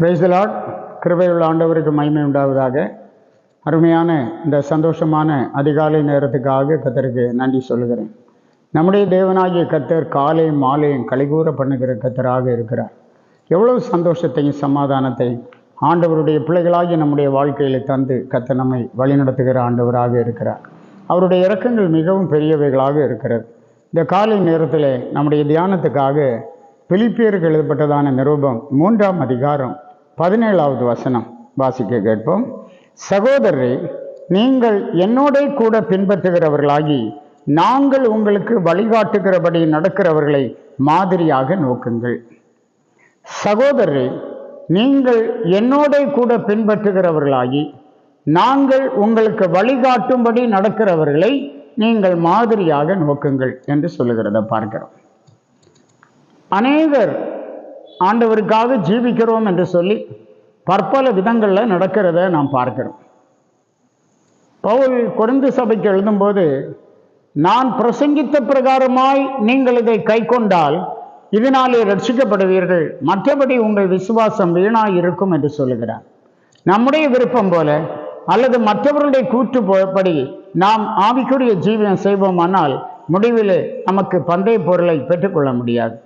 பிரைஸ்லாட் கிருபையுள்ள ஆண்டவருக்கு மகிமை உண்டாவதாக. அருமையான இந்த சந்தோஷமான அதிகாலை நேரத்துக்காக கத்தருக்கு நன்றி சொல்லுகிறேன். நம்முடைய தேவனாகிய கத்தர் காலையும் மாலையும் கலிகூற பண்ணுகிற கத்தராக இருக்கிறார். எவ்வளவு சந்தோஷத்தையும் சமாதானத்தையும் ஆண்டவருடைய பிள்ளைகளாகி நம்முடைய வாழ்க்கையில் தந்து கத்த நம்மை வழிநடத்துகிற ஆண்டவராக இருக்கிறார். அவருடைய இறக்கங்கள் மிகவும் பெரியவைகளாக இருக்கிறது. இந்த காலை நேரத்தில் நம்முடைய தியானத்துக்காக பிலிப்பியர்கள் எழுதப்பட்டதான நிரூபம் மூன்றாம் அதிகாரம் பதினேழாவது வசனம் வாசிக்க கேட்போம். சகோதரரே நீங்கள் என்னோட கூட பின்பற்றுகிறவர்களாகி நாங்கள் உங்களுக்கு வழிகாட்டுகிறபடி நடக்கிறவர்களை மாதிரியாக நோக்குங்கள். சகோதரரே நீங்கள் என்னோட கூட பின்பற்றுகிறவர்களாகி நாங்கள் உங்களுக்கு வழிகாட்டும்படி நடக்கிறவர்களை நீங்கள் மாதிரியாக நோக்குங்கள் என்று சொல்லுகிறத பார்க்கிறோம். அநேகர் ஆண்டவருக்காக ஜீவிக்கிறோம் என்று சொல்லி பற்பல விதங்களில் நடக்கிறத நாம் பார்க்கிறோம். பவுல் குறைந்து சபைக்கு எழுதும்போது நான் பிரசங்கித்த பிரகாரமாய் நீங்கள் இதை கை கொண்டால் இதனாலே ரட்சிக்கப்படுவீர்கள். மற்றபடி உங்கள் விசுவாசம் வீணாய் இருக்கும் என்று சொல்லுகிறார். நம்முடைய விருப்பம் போல அல்லது மற்றவர்களுடைய கூற்று போப்படி நாம் ஆவிக்குரிய ஜீவனம் செய்வோமானால் முடிவில் நமக்கு பந்தய பொருளை பெற்றுக்கொள்ள முடியாது.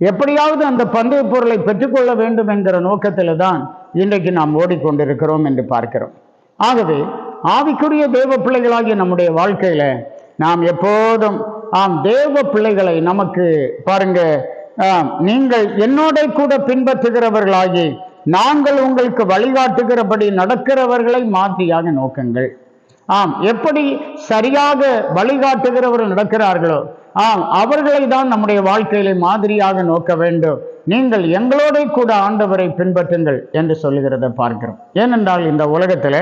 எப்படியாவது அந்த பந்தய பொருளை பெற்றுக்கொள்ள வேண்டும் என்கிற நோக்கத்தில் தான் இன்றைக்கு நாம் ஓடிக்கொண்டிருக்கிறோம் என்று பார்க்கிறோம். ஆகவே ஆவிக்குரிய தேவ பிள்ளைகளாகிய நம்முடைய வாழ்க்கையில் நாம் எப்போதும் ஆம் தேவ பிள்ளைகளை நமக்கு பாருங்க ஆம், நீங்கள் என்னோட கூட பின்பற்றுகிறவர்களாகி நாங்கள் உங்களுக்கு வழிகாட்டுகிறபடி நடக்கிறவர்களை மாதிரியாக நோக்குங்கள். ஆம் எப்படி சரியாக வழிகாட்டுகிறவர்கள் நடக்கிறார்களோ ஆம் அவர்களை தான் நம்முடைய வாழ்க்கையில மாதிரியாக நோக்க வேண்டும். நீங்கள் எங்களோட கூட ஆண்டவரை பின்பற்றுங்கள் என்று சொல்லுகிறத பார்க்கிறோம். ஏனென்றால் இந்த உலகத்தில்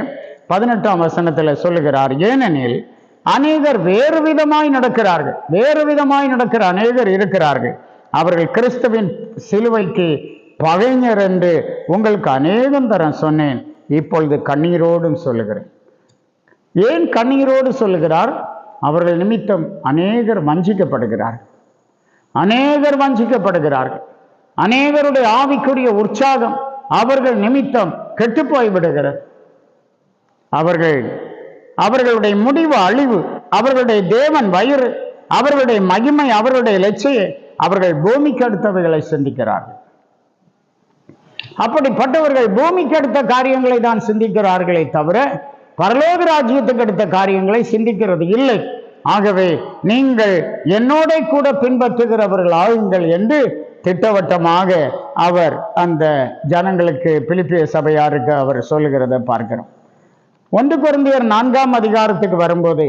பதினெட்டாம் வசனத்தில் சொல்லுகிறார் ஏனெனில் அநேகர் வேறு விதமாய் நடக்கிறார்கள். வேறு விதமாய் நடக்கிற அநேகர் இருக்கிறார்கள். அவர்கள் கிறிஸ்துவின் சிலுவைக்கு பகைஞர் என்று உங்களுக்கு அநேகம் தரம் சொன்னேன். இப்பொழுது கண்ணீரோடும் சொல்லுகிறேன். ஏன் கண்ணீரோடு சொல்லுகிறார்? அவர்கள் நிமித்தம் அநேகர் வஞ்சிக்கப்படுகிறார்கள். அநேகர் வஞ்சிக்கப்படுகிறார்கள். அநேகருடைய ஆவிக்குரிய உற்சாகம் அவர்கள் நிமித்தம் கெட்டுப்போய் விடுகிறது. அவர்கள் அவர்களுடைய முடிவு அழிவு அவர்களுடைய தேவன் வயிறு அவர்களுடைய மகிமை அவர்களுடைய லட்சிய அவர்கள் பூமிக்கு அடுத்தவைகளை சிந்திக்கிறார்கள். அப்படிப்பட்டவர்கள் பூமிக்கு அடுத்த காரியங்களை தான் சிந்திக்கிறார்களே தவிர பரலோக ராஜ்யத்துக்கு அடுத்த காரியங்களை சிந்திக்கிறது இல்லை. ஆகவே நீங்கள் என்னோட கூட பின்பற்றுகிறவர்கள் ஆகுங்கள் என்று திட்டவட்டமாக அவர் அந்த ஜனங்களுக்கு பிலிப்பிய சபையாருக்கு அவர் சொல்லுகிறத பார்க்கிறோம். ஒன்று குருந்தியர் நான்காம் அதிகாரத்துக்கு வரும்போது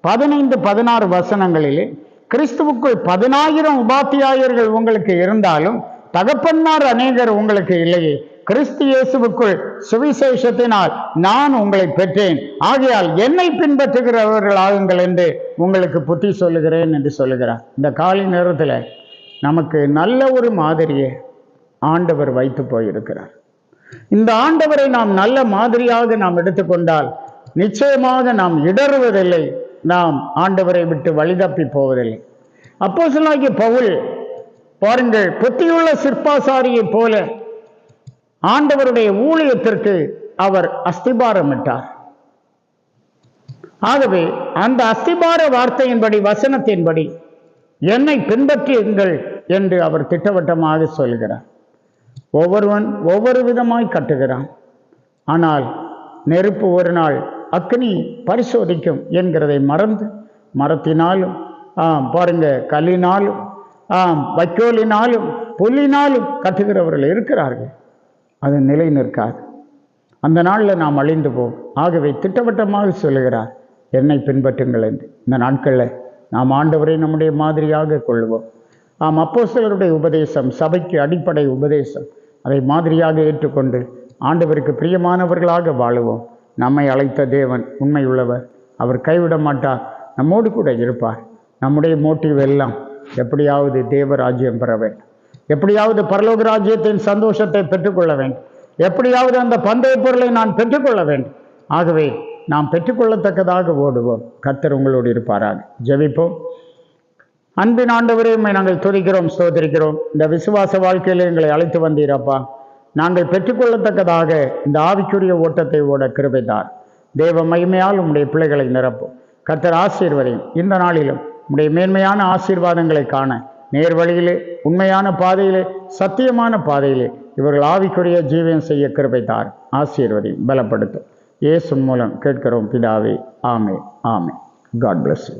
பதினைந்து பதினாறு வசனங்களிலே கிறிஸ்துவுக்குள் பதினாயிரம் உபாத்தியாயர்கள் உங்களுக்கு இருந்தாலும் தகப்பன்னார் அநேகர் உங்களுக்கு இல்லையே கிறிஸ்து இயேசுவுக்குள் சுவிசேஷத்தினால் நான் உங்களை பெற்றேன். ஆகையால் என்னை பின்பற்றுகிறவர்கள் ஆகுங்கள் என்று உங்களுக்கு புத்தி சொல்லுகிறேன் என்று சொல்லுகிறார். இந்த காலை நேரத்தில் நமக்கு நல்ல ஒரு மாதிரியை ஆண்டவர் வைத்து போயிருக்கிறார். இந்த ஆண்டவரை நாம் நல்ல மாதிரியாக நாம் எடுத்துக்கொண்டால் நிச்சயமாக நாம் இடறுவதில்லை. நாம் ஆண்டவரை விட்டு வழிதப்பி போவதில்லை. அப்போ சொல்லாகிய பவுல் பாருங்கள் புத்தியுள்ள சிற்பாசாரியைப் போல ஆண்டவருடைய ஊழியத்திற்கு அவர் அஸ்திபாரமிட்டார் ஆகவே அந்த அஸ்திபார வார்த்தையின்படி வசனத்தின்படி என்னை பின்பற்றியுங்கள் என்று அவர் திட்டவட்டமாக சொல்கிறார். ஒவ்வொருவன் ஒவ்வொரு விதமாய் கட்டுகிறான். ஆனால் நெருப்பு ஒரு நாள் அக்னி பரிசோதிக்கும் என்கிறதை மறந்து மரத்தினாலும் பாருங்க கல்லினாலும் வைக்கோலினாலும் புல்லினாலும் கட்டுகிறவர்கள் இருக்கிறார்கள். அது நிலை நிற்காது. அந்த நாளில் நாம் அழிந்து போவோம் ஆகவே திட்டவட்டமாக சொல்லுகிறார் என்னை பின்பற்றுங்கள் என்று. இந்த நாட்களில் நாம் ஆண்டவரை நம்முடைய மாதிரியாக கொள்வோம். ஆம் அப்போஸ்தலருடைய உபதேசம் சபைக்கு அடிப்படை உபதேசம் அதை மாதிரியாக ஏற்றுக்கொண்டு ஆண்டவருக்கு பிரியமானவர்களாக வாழுவோம். நம்மை அழைத்த தேவன் உண்மை உள்ளவர் அவர் கைவிட மாட்டார் நம்மோடு கூட இருப்பார். நம்முடைய மோட்டிவ் எல்லாம் எப்படியாவது தேவராஜ்யம் பெற வேண்டும். எப்படியாவது பரலோக ராஜ்யத்தின் சந்தோஷத்தை பெற்றுக்கொள்ள வேண்டும். எப்படியாவது அந்த பந்தய பொருளை நான் பெற்றுக்கொள்ள வேண்டும். ஆகவே நாம் பெற்றுக்கொள்ளத்தக்கதாக ஓடுவோம். கர்த்தர் உங்களோடு இருப்பாராக. ஜெபிப்போம். அன்பின் ஆண்டவரே நாங்கள் துதிக்கிறோம் ஸ்தோத்திரிக்கிறோம். இந்த விசுவாச வாழ்க்கையில் எங்களை அழைத்து வந்தீரப்பா. நாங்கள் பெற்றுக்கொள்ளத்தக்கதாக இந்த ஆவிக்குரிய ஓட்டத்தை ஓட கிருபைத்தார். தேவ மகிமையால் உம்முடைய பிள்ளைகளை நிரப்பும். கர்த்தர் ஆசீர்வரையும் இந்த நாளிலும் உடைய மேன்மையான ஆசீர்வாதங்களை காண நேர் வழியிலே உண்மையான பாதையிலே சத்தியமான பாதையிலே இவர்கள் ஆவிக்குரிய ஜீவியம் செய்ய கிருபைத்தார். ஆசீர்வதி பலப்படுத்தும். இயேசு மூலம் கேட்கிறோம் பிதாவே ஆமே ஆமே காட் பிளஸ் யூ